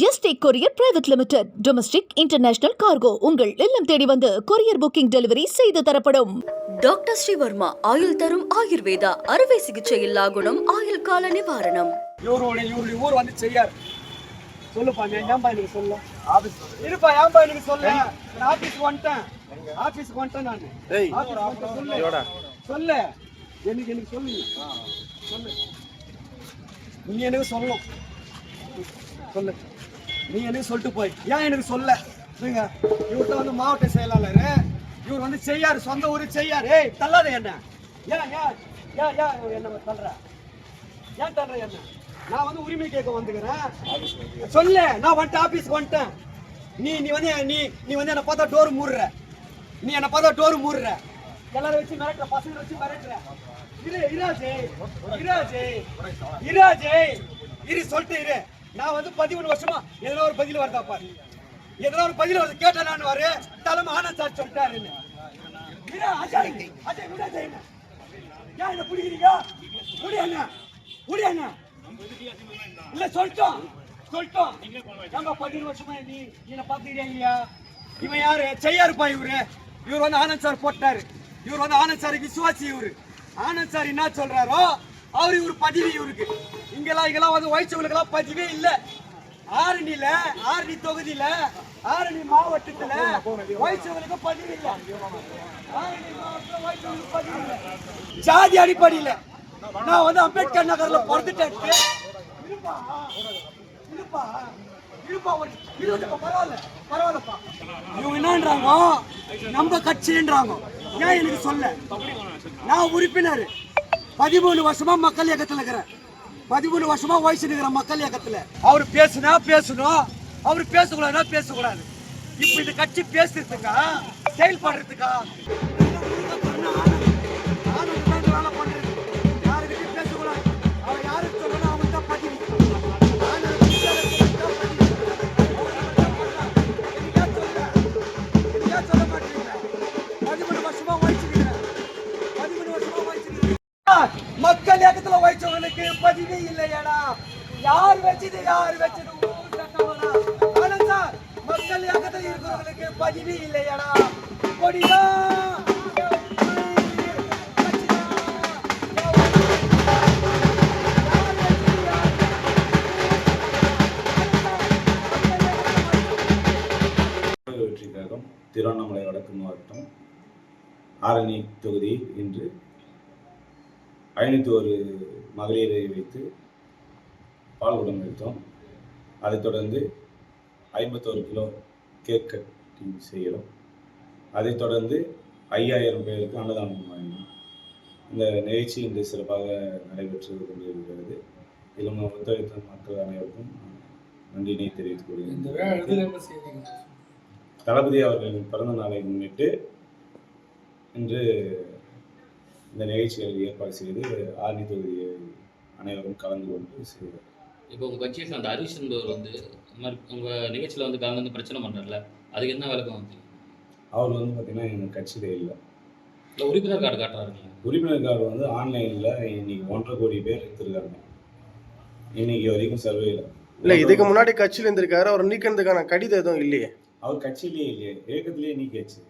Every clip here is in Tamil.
ST courier private limited. Domestic international cargo உங்கள் இல்லம் தேடி வந்து கொரியர் புக்கிங் டெலிவரி செய்து தரப்படும். டாக்டர் ஸ்ரீவர்மா ஆயுள் தரும் ஆயுர்வேதா அறுவை சிகிச்சை இல்லா குணம் ஆயுள் கால நிவாரணம். இவருடைய இவருடைய ஊர் வந்து செய்யார். சொல்லுப்பா நீ ஏன்பா எனக்கு சொல்ல ஆபீஸ் இருப்பா ஏன்பா எனக்கு சொல்ல நான் ஆபீஸ்க்கு வந்துட்டேன். ஆபீஸ்க்கு வந்துட்டேன் நான். சொல்லு. சொல்லு. எனக்கு எனக்கு சொல்லு. சொல்லு. நீ எனக்கு சொல்லணும். சொல்லு. நீ எனக்கு சொல்லிட்டு போய். ஏன் எனக்கு சொல்ல? நீங்க இவர்கிட்ட வந்து மாவட்ட செயலாளர். இவர் வந்து செய்யாரு சொந்த ஊர் செய்யாரு. ஏய் தள்ளாத என்ன? ஏன் ஏன் ஏன் ஏன் என்ன தள்ளுற? ஏன் தள்ளுற என்ன? நான் வந்து உரிமை கேட்க வந்துக்கிறேன். சொல்லு நான் வந்துட்டு ஆபீஸ்க்கு வந்துட்டேன். நீ நீ வந்து நீ நீ வந்து என்ன பார்த்தா டோர் மூடுற. நீ என்ன பார்த்தா டோர் மூடுற. எல்லாரும் வச்சு மிரட்டுற பசங்க வச்சு மிரட்டுற. இரு இராஜே இராஜே இராஜே இரு சொல்லிட்டு இரு. நான் வந்து பதிமூணு வருஷமா எதனா ஒரு பதில் வருதா பாரு. எதனா ஒரு பதில் வருது. கேட்டா நான் வரு தலைமை ஆனந்த் சார் சொல்லிட்டாருன்னு இரு, அஜய்? அஜய் விட அஜய் என்ன? ஏன் என்ன பிடிக்கிறீங்க முடியண்ணா முடியண்ணா இல்ல சொல்லிட்டோம். சொல்லிட்டோம். நம்ம பதினேழு வருஷமா நீ என்ன பாத்துக்கிறியா இல்லையா? இவன் யாரு? செய்யாருப்பா இவரு. இவர் வந்து ஆனந்த் சார் போட்டாரு. இவர் வந்து ஆனந்த் சார் விசுவாசி இவரு. ஆனந்த் சார் என்ன சொல்றாரோ அவரு இவரு பதிவு இவருக்கு. இங்கெல்லாம் இங்கெல்லாம் வந்து வயசுகளுக்கெல்லாம் பதிவே இல்ல. ஆரணியில ஆரணி தொகுதியில ஆரணி மாவட்டத்துல வயசுகளுக்கு பதிவு இல்ல. ஆரணி மாவட்டத்துல வயசுகளுக்கு பதிவு இல்ல. ஜாதி அடிப்படையில. நான் வந்து அம்பேத்கர் நகர்ல பிறந்துட்டேன். இருப்பா இருப்பா பரவாயில்ல பரவாயில்லப்பா. இவங்க என்னன்றாங்க? நம்ம கட்சின்றாங்க. ஏன் எனக்கு சொல்ல? நான் உறுப்பினர். பதிமூணு வருஷமா மக்கள் இயக்கத்தில் இருக்கிறேன் பதிமூணு வருஷமா வயசு இருக்கிற மக்கள் இயக்கத்தில். அவர் பேசுனா பேசணும் அவர் பேசக்கூடாதுன்னா பேசக்கூடாது. இப்ப இந்த கட்சி பேசுறதுக்கா செயல்படுறதுக்கா? மக்கள் இயக்கத்துல வயசவங்களுக்கு பதிவே இல்லையாடா. யார் வச்சது யார் வச்சது? ஊர் சார் மக்கள் இயக்கத்துல இருக்கிறவங்களுக்கு பதிவே இல்லையாடா. கொடிதான் திருவண்ணாமலை வடக்கு மாவட்டம் ஆரணி தொகுதி இன்று ஐநூற்றி ஒரு மகளிரை வைத்து பால்குடம் வைத்தோம் அதைத் தொடர்ந்து ஐம்பத்தோரு கிலோ கேக் கட்டிங் செய்கிறோம். அதைத் தொடர்ந்து ஐயாயிரம் பேருக்கு அன்னதானம் வழங்கினோம் இந்த நிகழ்ச்சி இன்று சிறப்பாக நடைபெற்று கொண்டிருக்கிறது. இதில் ஒத்துழைத்த மக்கள் அனைவருக்கும் நன்றியினை தெரிவித்துக் கொள்கிறேன். தளபதி அவர்களின் பிறந்த நாளை முன்னிட்டு இன்று இந்த நிகழ்ச்சிகள் ஏற்பாடு செய்து ஆர்மி தொகுதியை அனைவரும் கலந்து கொண்டு செய்தார் இப்போ உங்கள் கட்சியை சேர்ந்த ஹரிஷ் என்பவர் வந்து இந்த மாதிரி உங்கள் நிகழ்ச்சியில் வந்து கலந்து வந்து பிரச்சனை பண்ணுறல அதுக்கு என்ன விளக்கம் வந்து? அவர் வந்து பார்த்திங்கன்னா எங்கள் கட்சியில் இல்லை. இல்லை உறுப்பினர் கார்டு காட்டுறாருங்களா? உறுப்பினர் கார்டு வந்து ஆன்லைனில் இன்னைக்கு ஒன்றரை கோடி பேர் எடுத்திருக்காங்க. இன்னைக்கு வரைக்கும் சர்வேல இல்ல இதுக்கு முன்னாடி கட்சியில இருந்திருக்காரு அவர் நீக்கிறதுக்கான கடிதம் எதுவும் இல்லையே. அவர் கட்சியிலேயே இல்லையே இயக்கத்திலேயே நீக்கியாச்சு.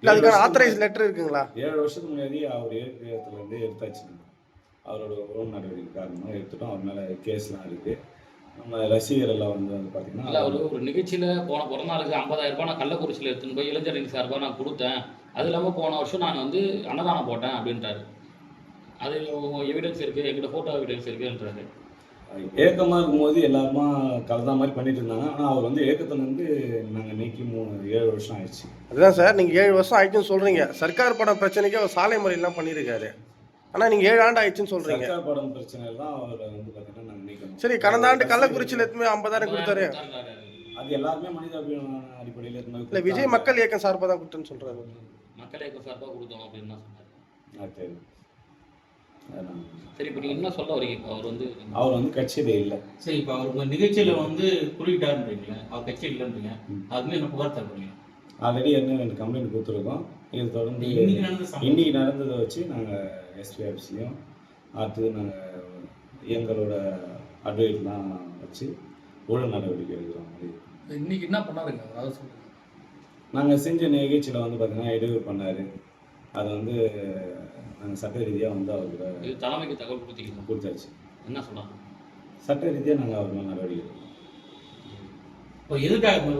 இல்ல அதுக்கான ஆத்தரைஸ் லெட்டர் இருக்குங்களா? ஏழு வருஷத்துக்கு முன்னாடி அவர் இயக்கத்துலேருந்து எடுத்தாச்சு. அவரோட உறவு நடவடிக்கை காரணமாக எடுத்துட்டோம். அவர் மேலே கேஸ்லாம் இருக்குது நம்ம ரசிகர் எல்லாம் வந்து வந்து இல்லை பார்த்தீங்கன்னா அவர் ஒரு நிகழ்ச்சியில் போன பிறந்த நாளுக்கு ஐம்பதாயிரம் ரூபாய் நான் கள்ளக்குறிச்சியில் எடுத்துன்னு போய் இளைஞரணி சார்பாக நான் கொடுத்தேன். அது இல்லாமல் போன வருஷம் நான் வந்து அன்னதானம் போட்டேன் அப்படின்றாரு. அது எவிடன்ஸ் இருக்குது எங்கிட்ட ஃபோட்டோ எவிடன்ஸ் இருக்குன்றாரு. ஏக்கமாக இருக்கும்போது எல்லாருமா கலந்தா மாதிரி பண்ணிட்டு இருந்தாங்க. ஆனால் அவர் வந்து ஏக்கத்துலேருந்து நாங்கள் நீக்கி மூணு ஏழு வருஷம் ஆயிடுச்சு. அதுதான் சார் நீங்க ஏழு வருஷம் ஆயிடுச்சுன்னு சொல்றீங்க. சர்க்கார் படம் பிரச்சனைக்கு அவர் சாலை முறையெல்லாம் பண்ணியிருக்காரு. ஆனா நீங்க ஏழு ஆண்டு ஆயிடுச்சுன்னு சொல்றீங்க. சர்க்கார் படம் பிரச்சனை தான் அவரை வந்து பார்த்தீங்கன்னா நாங்கள் நீக்கணும். சரி கடந்த ஆண்டு கள்ளக்குறிச்சியில் எத்துமே ஐம்பதாயிரம் கொடுத்தாரு? அது எல்லாருமே மனிதாபிமான அடிப்படையில் இல்ல இருந்தால் விஜய் மக்கள் இயக்கம் சார்பாக தான் கொடுத்தேன்னு சொல்றாரு. மக்கள் இயக்கம் சார்பாக கொடுத்தோம் அப்படின்னு தான் சொன்னார். அது தெரியும் அதான். சரி இப்போ நீங்கள் என்ன சொல்ல வரீங்க இப்போ அவர் வந்து அவர் வந்து கட்சியில இல்லை. சரி இப்போ அவர் உங்க நிகழ்ச்சியில வந்து குறியிட்டாருன்றீங்களே அவர் கட்சி இல்லைன்றீங்க. ம். அதுமே என்ன புகார் தரீங்க ஆல்ரெடி என்ன ரெண்டு கம்ப்ளைண்ட் கொடுத்துருக்கோம். இது தொடர்ந்து இன்னைக்கு நடந்த சம்பவம். இன்னைக்கு நடந்ததை வச்சு நாங்கள் எஸ்பி ஆஃபீஸ்லையும் அடுத்தது நாங்கள் எங்களோட அட்வைட்லாம் வச்சு ஒழுங்கு நடவடிக்கை எடுக்கிற மாதிரி. இன்னைக்கு என்ன பண்ணாருங்க? அதாவது சொல்லுங்க. நாங்கள் செஞ்ச நிகழ்ச்சியில் வந்து பார்த்தீங்கன்னா இடையூறு பண்ணார். அதை வந்து நாங்கள் சட்ட ரீதியாக வந்து அவருக்கு இது தலைமைக்கு தகவல் கொடுத்தீங்க கொடுத்தாச்சு. என்ன சொன்னாங்க? சட்ட ரீதியாக நாங்கள் அவர் மேலே நடவடிக்கை இப்போ எதுக்காக அவர்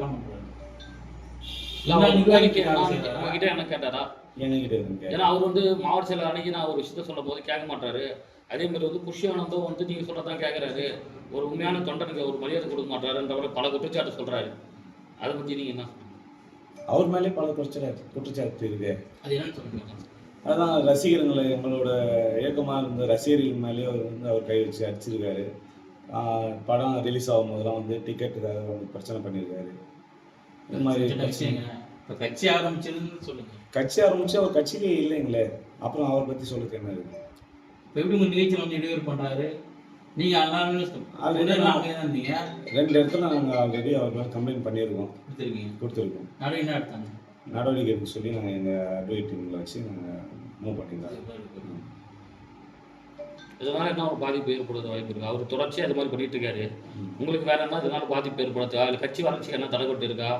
உங்ககிட்ட என்ன- கேட்டாரா? எங்ககிட்ட. ஏன்னா அவர் வந்து மாவட்ட செயலர் அன்னைக்கு நான் ஒரு விஷயத்த சொல்லும் போது கேட்க மாட்டாரு. அதே மாதிரி வந்து புஷ்யானந்தம் வந்து நீங்க சொல்றதான் கேட்கறாரு ஒரு உண்மையான தொண்டனுக்கு ஒரு மரியாதை கொடுக்க மாட்டாருன்ற பல குற்றச்சாட்டு சொல்றாரு. அதை பத்தி நீங்க என்ன? அவர் மேலே பல குற்றச்சாட்டு குற்றச்சாட்டு இருக்கு. அதான் ரசிகர்களை எங்களோட இயக்கமாக இருந்த ரசிகர்கள் மேலேயே அவர் வந்து அவர் கை வச்சு அடிச்சிருக்காரு. படம் ரிலீஸ் ஆகும் போதெல்லாம் வந்து டிக்கெட்டுக்காக வந்து பிரச்சனை பண்ணியிருக்காரு இந்த மாதிரி கட்சி ஆரம்பிச்சதுன்னு சொல்லுங்க. கட்சி ஆரம்பிச்சு அவர் கட்சியிலே இல்லைங்களே. அப்புறம் அவரை பற்றி சொல்லுறது என்ன இருக்கு. இப்போ எப்படி உங்க நிகழ்ச்சியில் வந்து இடையூறு பண்றாரு? நீங்க எல்லாருமே Already எல்லாம் அங்கே ரெண்டு இடத்துல நாங்கள் ஆல்ரெடி அவர் மேலே கம்ப்ளைண்ட் பண்ணியிருக்கோம். கொடுத்துருக்கீங்க. கொடுத்துருக்கோம். நடுவு என்ன எடுத்தாங்க? நடவடிக்கை எடுக்க சொல்லி நாங்கள் எங்கள் அட்வைட் டீமில் வச்சு நாங்கள் மூவ் பண்ணியிருந்தோம் இதனால என்ன ஒரு பாதிப்பு ஏற்படுறது வாய்ப்பு இருக்கு? அவர் தொடர்ச்சியா இது மாதிரி பண்ணிட்டு இருக்காரு. உங்களுக்கு வேற என்ன இதனால பாதிப்பு ஏற்படுத்தா இல்லை கட்சி வளர்ச்சிக்கு என்ன தடைப்பட்டு இருக்கா?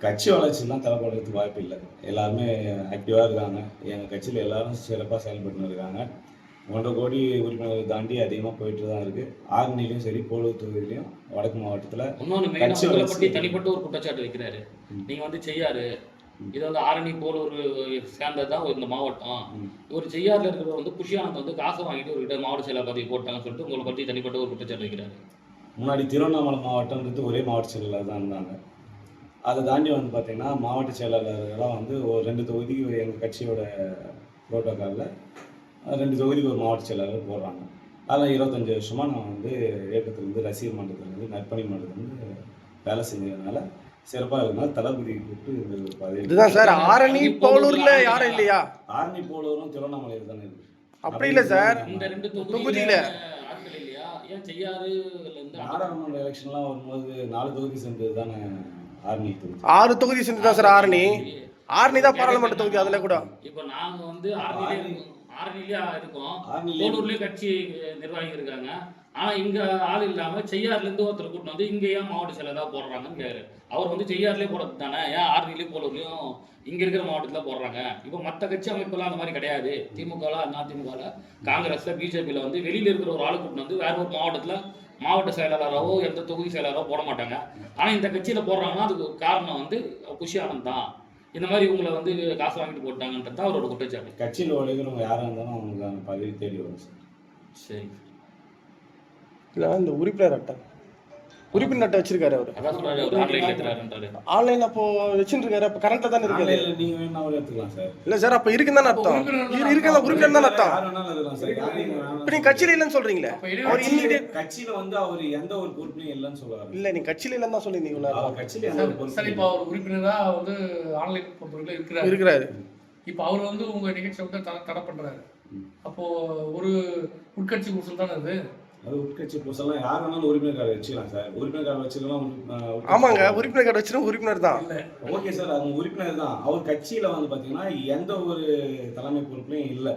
கட்சி வளர்ச்சிலாம் தலைப்படுறதுக்கு வாய்ப்பு இல்லை. எல்லாருமே ஆக்டிவாக இருக்காங்க. எங்கள் கட்சியில் எல்லாரும் சிறப்பாக செயல்பட்டு இருக்காங்க ஒன்றரை கோடி உறுப்பினர்கள் தாண்டி அதிகமாக போயிட்டு தான் இருக்குது ஆரணிலையும் சரி போலூர் தொகுதியிலையும் வடக்கு மாவட்டத்தில் இன்னொன்று. பற்றி தனிப்பட்ட ஒரு குற்றச்சாட்டு வைக்கிறாரு ம். நீங்க வந்து செய்யாரு இது வந்து ஆரணி போல ஒரு சேர்ந்தது தான் இந்த மாவட்டம். ஒரு செய்யாறுல இருக்கிறவர் வந்து குஷியானந்த் வந்து காசை வாங்கிட்டு ஒரு கிட்ட மாவட்ட செயலர் பதவி போட்டாங்கன்னு சொல்லிட்டு உங்களை பற்றி தனிப்பட்ட ஒரு குற்றச்சாட்டு வைக்கிறாரு முன்னாடி திருவண்ணாமலை மாவட்டம்ன்றது ஒரே மாவட்ட செயலாளர் தான் இருந்தாங்க அதை தாண்டி வந்து பார்த்தீங்கன்னா மாவட்ட செயலாளர்கள்லாம் வந்து ஒரு ரெண்டு தொகுதிக்கு எங்கள் கட்சியோட புரோட்டோக்காலில் ரெண்டு தொகுதிக்கு ஒரு மாவட்ட செயலாளர் போடுறாங்க. அதெல்லாம் இருபத்தஞ்சி வருஷமாக நான் வந்து இயக்கத்துலேருந்து ரசிகர் மன்றத்துலேருந்து நற்பணி மன்றத்துலேருந்து வேலை செஞ்சதுனால சிறப்பாக இருக்கனால தளபதி கூப்பிட்டு இந்த பதவி இதுதான் சார் ஆரணி போலூர்ல யாரும் இல்லையா? ஆரணி போலவரும் திருவண்ணாமலையில் தானே இருக்கு. அப்படி இல்லை சார். இந்த ரெண்டு தொகுதியில. நாடாளுமன்ற எலெக்ஷன்லாம் வரும்போது நாலு தொகுதி சேர்ந்தது தானே ஆர்மி தொகுதி. ஆறு தொகுதி சேர்ந்து தான் சார் ஆரணி. ஆரணி. தான் பாராளுமன்ற தொகுதி அதில் கூட. இப்போ நாங்க வந்து ஆரணிலே ஆரணிலே இருக்கோம். போலூர்லயே கட்சி நிர்வாகி இருக்காங்க ஆனா இங்க ஆள் இல்லாம இருந்து ஒருத்தர் கூட்டிட்டு வந்து இங்க ஏன் மாவட்ட செயலரா போடுறாங்கன்னு கேக்குறாரு அவர் வந்து செய்யாறுலயே போடுறது தானே? ஏன் ஆரணிலையும் போலூர்லயும் இங்க இருக்கிற மாவட்டத்துல போடுறாங்க? இப்போ மத்த கட்சி அமைப்புலாம் அந்த மாதிரி கிடையாது. திமுக அதிமுக காங்கிரஸ்ல பிஜேபியில வந்து வெளியில இருக்கிற ஒரு ஆளு கூட்டிட்டு வந்து வேற ஒரு மாவட்டத்துல மாவட்ட செயலாளராவோ எந்த தொகுதி செயலாளரோ போட மாட்டாங்க. ஆனா இந்த கட்சியில போடுறாங்கன்னா அதுக்கு காரணம் வந்து குஷி ஆனந்த் தான். இந்த மாதிரி இவங்களை வந்து காசு வாங்கிட்டு போட்டாங்கன்றது தான் அவரோட குற்றச்சாட்டு. கட்சியில் உழைக்கிறவங்க யாராக இருந்தாலும் அவங்களுக்கான பதவி தேடி வரும் சார். சரி. இல்லை இந்த உறுப்பினர் அட்டை. உறுப்பினர் அட்டை வச்சிருக்காரு அவர். சொல்றாரு ஆன்லைன்ல அப்போ வச்சுருக்காரு அப்போ கரண்ட்ல தானே இருக்காரு? இல்லை சார் அப்போ இருக்குன்னு தானே அர்த்தம். இரு இருக்கல உறுப்பினர் தானே அர்த்தம். இப்போ நீங்க கட்சியில இல்லைன்னு சொல்றீங்களே. அவர் இன்னைக்கு கட்சியில வந்து அவர் எந்த ஒரு பொறுப்புலையும் இல்லைன்னு சொல்லுவாரு இல்லை நீங்க கட்சியில இல்லைன்னு தான் சொல்லியிருந்தீங்களா அவர் கட்சியில சார் இப்போ அவர் உறுப்பினரா வந்து ஆன்லைன் பொறுத்தவரைக்கும் இருக்கிறாரு. இருக்கிறாரு. இப்போ அவர் வந்து உங்க நிகழ்ச்சியை வந்து தடை தடை பண்றாரு. அப்போ ஒரு உட்கட்சி குசல் தானே அது? அது உட்கட்சி புதுசெல்லாம் யார் வேணாலும் கார்டு வச்சுக்கலாம் சார். கார்டு வச்சுக்கலாம் ஆமாங்க. உறுப்பினர் கார்டு வச்சிருக்க உறுப்பினர் தான். இல்ல ஓகே சார். அவங்க உறுப்பினர் தான். அவர் கட்சியில வந்து பாத்தீங்கன்னா எந்த ஒரு தலைமை பொறுப்புலையும் இல்ல.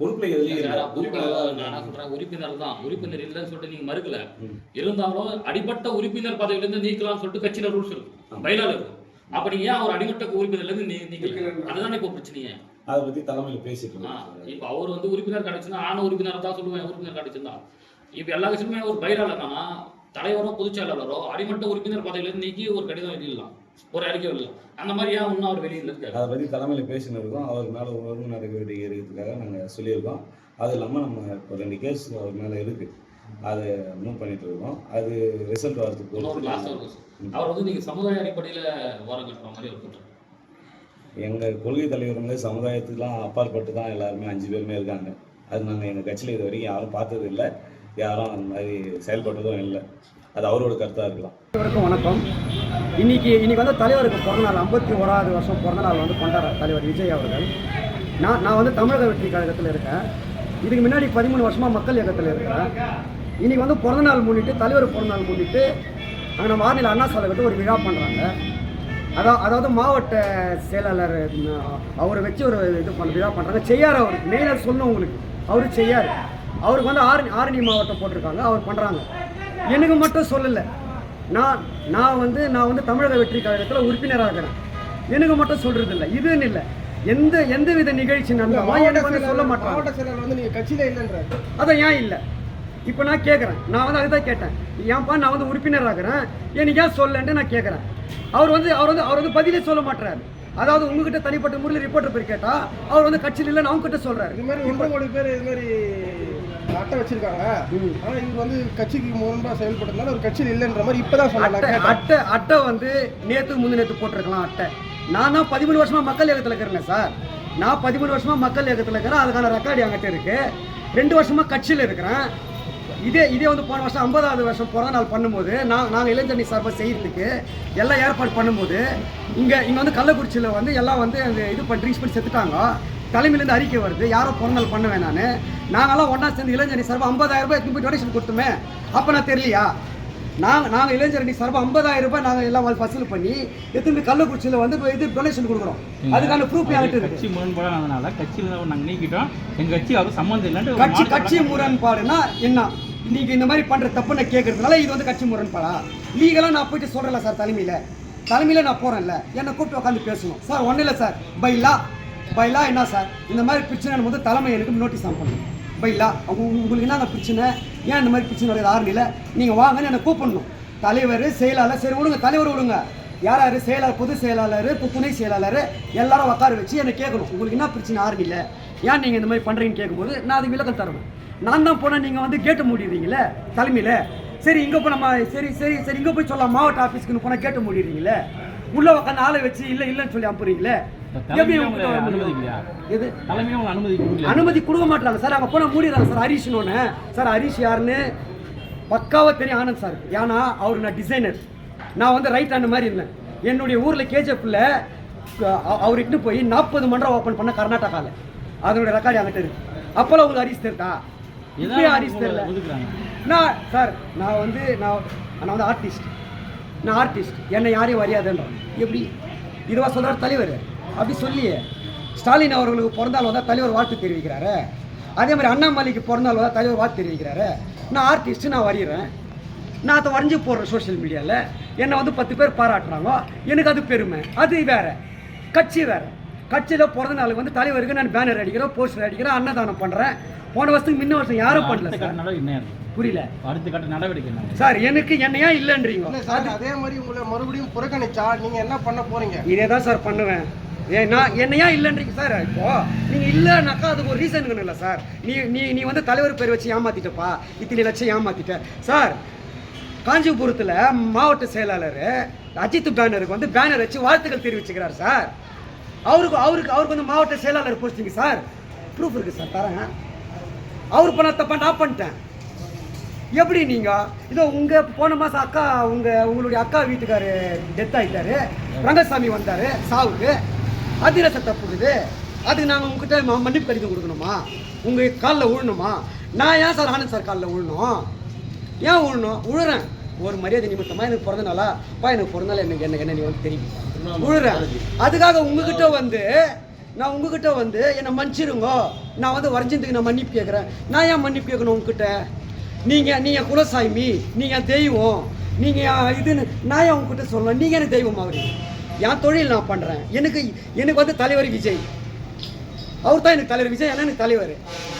பொறுப்புல எதுலையும் இல்ல உறுப்பினர் உறுப்பினர் தான் உறுப்பினர் இல்லைன்னு சொல்லிட்டு நீங்க மறுக்கல. இருந்தாலும் அடிப்பட்ட உறுப்பினர் பதவியில இருந்து நீக்கலாம்னு சொல்லிட்டு கட்சியில ரூல்ஸ். இருக்கும் பயிலால இருக்கும் அப்ப நீங்க ஏன் அவர் அடிமட்ட உறுப்பினர்ல இருந்து நீ- நீக்கல? அதுதானே இப்போ பிரச்சனையே. அதை பத்தி தலைமையில. இப்ப அவர் வந்து உறுப்பினர் கிடைச்சுன்னா ஆன உறுப்பினர் தான் சொல்லுவேன். உறுப்பினர் கிடைச்சிருந்தா இப்ப எல்லா கட்சியுமே ஒரு பயிராளர் தானா தலைவரோ பொதுச் செயலாளரோ அடிமட்ட உறுப்பினர் பதவியில இருந்து நீக்கி ஒரு கடிதம் எழுதிடலாம். ஒரு அறிக்கை எழுதலாம் அந்த மாதிரி ஏன் இன்னும் அவர் வெளியில இருக்காரு? அதை பத்தி தலைமையில பேசினு இருக்கோம் அவர் மேல ஒழுங்கு நடவடிக்கை எடுக்கிறதுக்காக நாங்க சொல்லியிருக்கோம். அது இல்லாம நம்ம இப்போ ரெண்டு கேஸ் அவர் மேல இருக்கு. அதை மூவ் பண்ணிட்டு இருக்கோம். அது ரிசல்ட் வரதுக்கு அவர் வந்து நீங்க சமுதாய அடிப்படையில ஓரம் கட்டுற மாதிரி ஒரு குற்றம் எங்க கொள்கை தலைவர் வந்து சமுதாயத்துக்குலாம் அப்பாற்பட்டு தான் எல்லாருமே அஞ்சு பேருமே இருக்காங்க. அது நாங்கள் எங்கள் கட்சியில் இது வரைக்கும் யாரும் பார்த்தது இல்லை யாரும் அந்த மாதிரி செயல்பட்டதும் இல்லை. அது அவரோட கருத்தாக இருக்கலாம். அனைவருக்கும் வணக்கம். இன்னைக்கு இன்னைக்கு வந்து தலைவருக்கு பிறந்தநாள் ஐம்பத்தி ஓராவது வருஷம் பிறந்தநாள் வந்து கொண்டாடுற தலைவர் விஜய் அவர்கள். நான் நான் வந்து தமிழக வெற்றி கழகத்தில் இருக்கேன். இதுக்கு முன்னாடி பதிமூணு வருஷமாக மக்கள் இயக்கத்தில் இருக்கிறேன் இன்னைக்கு வந்து பிறந்தநாள் முன்னிட்டு தலைவர் பிறந்தநாள் முன்னிட்டு அங்கே நம்ம ஆர்னில் அண்ணா சாலை விட்டு ஒரு விழா பண்ணுறாங்க அதாவது அதாவது மாவட்ட செயலாளர் அவரை வச்சு ஒரு இது பண்ண விழா பண்ணுறாங்க செய்யார் அவர். மெயினாக சொல்லணும் உங்களுக்கு. அவரு செய்யார். அவருக்கு வந்து ஆரணி ஆரணி மாவட்டம் போட்டிருக்காங்க. அவர் பண்ணுறாங்க எனக்கு மட்டும் சொல்லலை. நான் நான் வந்து நான் வந்து தமிழக வெற்றி கழகத்தில் உறுப்பினராக இருக்கிறேன் எனக்கு மட்டும் சொல்றது இல்லை இதுன்னு இல்லை. எந்த எந்த வித நிகழ்ச்சி நடந்தாலும் எனக்கு வந்து சொல்ல செயலாளர் வந்து நீங்க கட்சியில இல்லைன்றாரு. அதான் ஏன் இல்லை? இப்போ நான் கேட்குறேன் நான் வந்து அதுதான் கேட்டேன். ஏன்ப்பா நான் வந்து உறுப்பினராகிறேன்? எனக்கு ஏன் சொல்லன்ட்டு நான் கேட்குறேன் அவர் வந்து அவர் வந்து அவர் வந்து பதிலே சொல்ல மாட்டாரு அதாவது உங்ககிட்ட தனிப்பட்ட முறையில் ரிப்போர்ட்டர் போய் கேட்டா அவர் வந்து கட்சியில் இல்லைன்னு அவங்க கிட்ட சொல்றாரு. இது மாதிரி ஒன்றரை கோடி பேர் இது மாதிரி அட்டை வச்சிருக்காங்க. ஆனா இவர் வந்து கட்சிக்கு முன்பா செயல்பட்டதுனால ஒரு கட்சியில் இல்லைன்ற மாதிரி இப்பதான் சொன்னாங்க. அட்டை அட்டை வந்து நேத்து முந்தின நேத்து போட்டிருக்கலாம் அட்டை. நான் தான் பதிமூணு வருஷமா மக்கள் இயக்கத்தில் இருக்கிறேன் சார். நான் பதிமூணு வருஷமா மக்கள் இயக்கத்தில் இருக்கிறேன். அதுக்கான ரெக்கார்டு என்கிட்ட இருக்கு. ரெண்டு வருஷமா கட்சியில் இருக்கிறேன். இதே இதே வந்து போன வருஷம் ஐம்பதாவது வருஷம் பிறந்த நாள் பண்ணும்போது நான் நாங்கள் இளைஞரணி சார்பாக செய்யறதுக்கு எல்லாம் ஏற்பாடு பண்ணும்போது இங்கே இங்கே வந்து கள்ளக்குறிச்சியில் வந்து எல்லாம் வந்து இது பண்ணி ட்ரிங்க்ஸ் பண்ணி செத்துட்டாங்க தலைமையிலேருந்து அறிக்கை வருது. யாரோ பிறந்தநாள் பண்ணுவேன் நான் நாங்கெல்லாம் ஒன்றா சேர்ந்து இளைஞரணி சார்பாக ஐம்பதாயிரம் ரூபாய் எடுத்துன்னு போய் டொனேஷன் கொடுத்துமே? அப்போ நான் தெரியலையா? நாங்கள் நாங்கள் இளைஞரணி சார்பாக ஐம்பதாயிரம் ரூபாய் நாங்கள் எல்லாம் வசூல் பண்ணி எடுத்துன்னு போய் கள்ளக்குறிச்சியில் வந்து இப்ப இது டொனேஷன் கொடுக்குறோம். அதுக்கான ப்ரூஃப் என்கிட்ட இருக்கு? கட்சி முரண்பாடானதுனால கட்சியில் நாங்கள் நீக்கிட்டோம். எங்க கட்சி அவருக்கு சம்மந்தம் ஒரு கட்சி கட்சி முரண்பாடுனா என்ன? நீங்க இந்த மாதிரி பண்ற தப்புன்னு கேட்கறதுனால இது வந்து கட்சி முரண்பாடா? லீகலாக நான் போயிட்டு சொல்றேன்ல சார் தலைமையில. தலைமையில நான் போறேன்ல. என்னை கூப்பிட்டு உட்காந்து பேசணும். சார் ஒன்றும் இல்லை சார். பைலா பைலா என்ன சார்? இந்த மாதிரி பிரச்சனை போது தலைமை எனக்கு நோட்டீஸ் அனுப்பணும். பைலா உங்க- உங்களுக்கு என்ன பிரச்சனை? ஏன் இந்த மாதிரி பிரச்சனை வருது? ஆரணியில் நீங்கள் வாங்கன்னு என்னை கூப்பிடணும். தலைவர் செயலாளர் சரி விடுங்க தலைவர் விடுங்க. யார் யார்? செயலாளர் பொது செயலாளர் இப்போ துணை செயலாளர் எல்லாரும் உட்கார வச்சு என்னை கேட்கணும். உங்களுக்கு என்ன பிரச்சனை? ஆரணியில் ஏன் நீங்கள் இந்த மாதிரி பண்ணுறீங்கன்னு கேட்கும்போது நான் அதுக்கு விளக்கம் தரணும் நான் தான் போனால் நீங்கள் வந்து கேட்டு மூடிடுறீங்களே தலைமையில். சரி இங்கே போய் நம்ம சரி சரி சரி இங்கே போய் சொல்லலாம். மாவட்ட ஆஃபீஸ்க்குன்னு போனால் கேட்டு மூடிடுறீங்களே உள்ளே உட்காந்து ஆளை வச்சு இல்லை இல்லைன்னு சொல்லி அனுப்புறீங்களே அனுமதி கொடுக்க மாட்டாங்க சார் அங்கே போனால் மூடிடுறாங்க சார் ஹரிஷ்னு சார் ஹரிஷ் யாருன்னு? பக்காவாக தெரியும் ஆனந்த் சார். ஏன்னா அவர் நான் டிசைனர் நான் வந்து ரைட் ஹேண்ட் மாதிரி இருந்தேன். என்னுடைய ஊரில் கேஜிஎஃப்ல அவர் இட்டு போய் நாற்பது மன்றம் ஓப்பன் பண்ண கர்நாடகாவில் அதனுடைய ரெக்கார்டு என்கிட்ட இருக்கு. அப்போல்லாம் உங்களுக்கு ஹரிஷ் தெரிட்டா இப்பயும் ஹரிஷ் தெரியல. நான் சார் நான் வந்து நான் நான் வந்து ஆர்டிஸ்ட் நான் ஆர்டிஸ்ட் என்னை யாரையும் வரியாதுன்றான் எப்படி? இதுவா சொல்கிறார் தலைவர். அப்படி சொல்லியே ஸ்டாலின் அவர்களுக்கு பிறந்தாலும் தான் தலைவர் வாழ்த்து தெரிவிக்கிறாரு. அதே மாதிரி அண்ணாமலைக்கு பிறந்தாலும் தான் தலைவர் வாழ்த்து தெரிவிக்கிறாரு. நான் ஆர்டிஸ்ட் நான் வரைகிறேன். நான் அதை வரைஞ்சி போடுறேன் சோஷியல் மீடியாவில் என்னை வந்து பத்து பேர் பாராட்டுறாங்க. எனக்கு அது பெருமை. அது வேற. கட்சி வேற. கட்சியில் பிறந்த நாளுக்கு வந்து தலைவருக்கு நான் பேனர் அடிக்கிறேன் போஸ்டர் அடிக்கிறேன் அன்னதானம் பண்ணுறேன் போன வருஷத்துக்கு முன்ன வருஷம் யாரும் பண்ணல சார்? புரியல. அடுத்த கட்ட நடவடிக்கை சார் எனக்கு என்னையா இல்லைன்றீங்க. அதே மாதிரி உங்களை மறுபடியும் புறக்கணிச்சா நீங்க என்ன பண்ண போறீங்க? இதே தான் சார் பண்ணுவேன். ஏன்னா என்னையா இல்லைன்றீங்க சார்? இப்போ நீங்க இல்லைனாக்கா அதுக்கு ஒரு ரீசன் இல்லை சார். நீ நீ நீ வந்து தலைவர் பேர் வச்சு ஏமாத்திட்டப்பா. இத்தனை லட்சம் ஏமாத்திட்ட. சார் காஞ்சிபுரத்தில் மாவட்ட செயலாளர் அஜித் பேனருக்கு வந்து பேனர் வச்சு வாழ்த்துக்கள் தெரிவிச்சுக்கிறார் சார். அவருக்கு அவருக்கு அவருக்கு வந்து மாவட்ட செயலாளர் போஸ்டிங் சார். ப்ரூஃப் இருக்கு சார் தரேன். அவர் பண்ண தப்பா நான் பண்ணிட்டேன். எப்படி நீங்க? இதோ உங்க போன மாசம் அக்கா உங்க உங்களுடைய அக்கா வீட்டுக்காரு டெத் ஆயிட்டாரு. ரங்கசாமி வந்தாரு சாவுக்கு. அதிரச தப்புக்குது. அதுக்கு நாங்கள் உங்ககிட்ட மன்னிப்பு கடிதம் கொடுக்கணுமா? உங்கள் காலில் விழணுமா நான் ஏன் சார் ஆனந்த் சார் காலில் விழணும் ஏன் விழணும் உழுறேன். ஒரு மரியாதை நிமித்தமாக எனக்கு பிறந்தனாலா அப்பா பா எனக்கு பிறந்தனால எனக்கு என்ன என்ன நீ வந்து தெரியும். உழுறேன். அதுக்காக உங்ககிட்ட வந்து நான் உங்ககிட்ட வந்து என்னை மன்னிச்சிருங்க. நான் வந்து வரைஞ்சதுக்கு நான் மன்னிப்பு கேட்குறேன். நான் ஏன் மன்னிப்பு கேட்கணும் உங்ககிட்ட? நீங்கள் நீங்கள் குலசாமி நீங்கள் தெய்வம் நீங்கள் இதுன்னு நான் ஏன் உங்ககிட்ட சொல்லணும்? நீங்கள் எனக்கு தெய்வம் அவரு என் தொழில் நான் பண்ணுறேன் எனக்கு எனக்கு வந்து தலைவர் விஜய். அவர் தான் எனக்கு தலைவர். விஜய் ஏன்னா எனக்கு தலைவர்.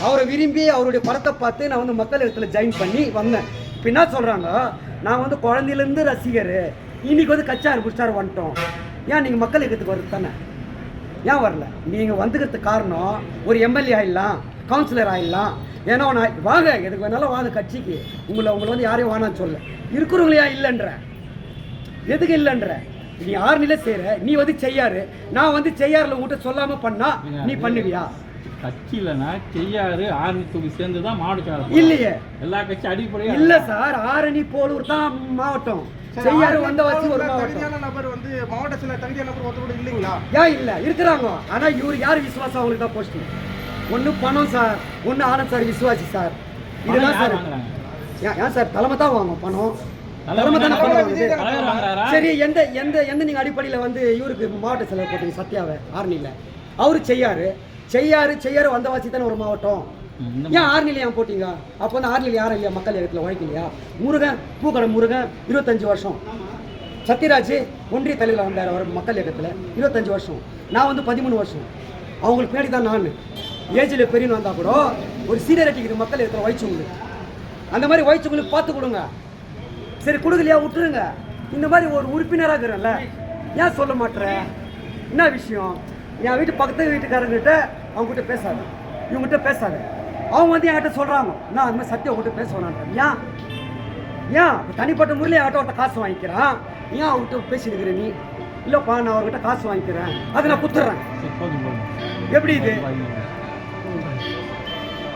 அவரை விரும்பி அவருடைய படத்தை பார்த்து நான் வந்து மக்கள் இடத்துல ஜாயின் பண்ணி வந்தேன். இப்போ என்ன சொல்கிறாங்க நான் வந்து குழந்தையிலேருந்து ரசிகர். இன்னைக்கு வந்து கச்சா பிடிச்சாரு வந்துட்டோம். ஏன் நீங்கள் மக்கள் இயக்கத்துக்கு வருது தானே? ஏன் வரல? நீங்கள் வந்துக்கிறதுக்கு காரணம் ஒரு எம்எல்ஏ ஆயிடலாம் கவுன்சிலர் ஆகிடலாம் ஏன்னா நான் வாங்க எதுக்கு வேணாலும் வாங்க கட்சிக்கு. உங்களை உங்களை வந்து யாரையும் வானான்னு சொல்ல இருக்கிறவங்களையா இல்லைன்ற. எதுக்கு இல்லைன்ற? நீ ஆறு செய்கிற நீ வந்து செய்யாரு நான் வந்து செய்யாறுல உங்கள்கிட்ட சொல்லாமல் பண்ணா நீ பண்ணுவியா? கட்சியிலனா செய்யாறு ஆர்மி தொகுதி சேர்ந்து தான் மாவட்ட செயலாளர் இல்லையே. எல்லா கட்சி அடிப்படையா இல்ல சார் ஆரணி போலூர் தான் மாவட்டம். செய்யாறு வந்தவாசி ஒரு மாவட்டம். நபர் வந்து மாவட்ட தகுதியான நபர் ஒருத்தர் கூட இல்லைங்களா? ஏன் இல்லை. இருக்கிறாங்க. ஆனால் இவர் யார் விசுவாசம் அவங்களுக்கு தான் போஸ்டிங் ஒன்று பணம் சார் ஒன்று ஆனந்த் சார் விசுவாசி சார். இதுதான் யார் சார். ஏன் சார் தலைமை தான் வாங்கும் பணம். சரி எந்த எந்த எந்த நீங்கள் அடிப்படையில் வந்து இவருக்கு மாவட்ட செயலர் போட்டீங்க? சத்யாவை ஆரணியில். அவரு செய்யாரு. செய்யாரு செய்யாரு வந்தவாசி தானே ஒரு மாவட்டம். ஏன் ஆர்னில ஏன் போட்டீங்க? அப்போ வந்து ஆர்னில யாரும் இல்லையா மக்கள் இயக்கத்தில் உழைக்கலையா முருகன் பூக்கடை முருகன் இருபத்தஞ்சு வருஷம். சத்யராஜ் ஒன்றிய தலைவர் வந்தார் அவர் மக்கள் இயக்கத்தில் இருபத்தஞ்சு வருஷம். நான் வந்து பதிமூணு வருஷம். அவங்களுக்கு பின்னாடி தான் நான். ஏஜில் பெரியன்னு வந்தால் கூட ஒரு சீனியர் மக்கள் இயக்கத்தில் வயிச்சவங்களுக்கு அந்த மாதிரி வயிச்சவங்களுக்கு பார்த்து கொடுங்க. சரி கொடுக்கலையா? விட்டுருங்க. இந்த மாதிரி ஒரு உறுப்பினராக இருக்கிறேன்ல ஏன் சொல்ல மாட்டேற? என்ன விஷயம்? என் வீட்டு பக்கத்து வீட்டுக்காரங்கிட்ட அவங்ககிட்ட பேசாத. இவங்ககிட்ட பேசாத. அவங்க வந்து என்கிட்ட சொல்கிறாங்க நான் அந்த மாதிரி சத்தியம் உங்ககிட்ட பேச வேணான்றேன் ஏன்? ஏன்? தனிப்பட்ட முறையில் என்கிட்ட ஒருத்த காசு வாங்கிக்கிறான். ஏன் அவங்ககிட்ட பேசினுக்கிற நீ? இல்லைப்பா நான் அவர்கிட்ட காசு வாங்கிக்கிறேன். அதை நான் குத்துறேன். எப்படி இது?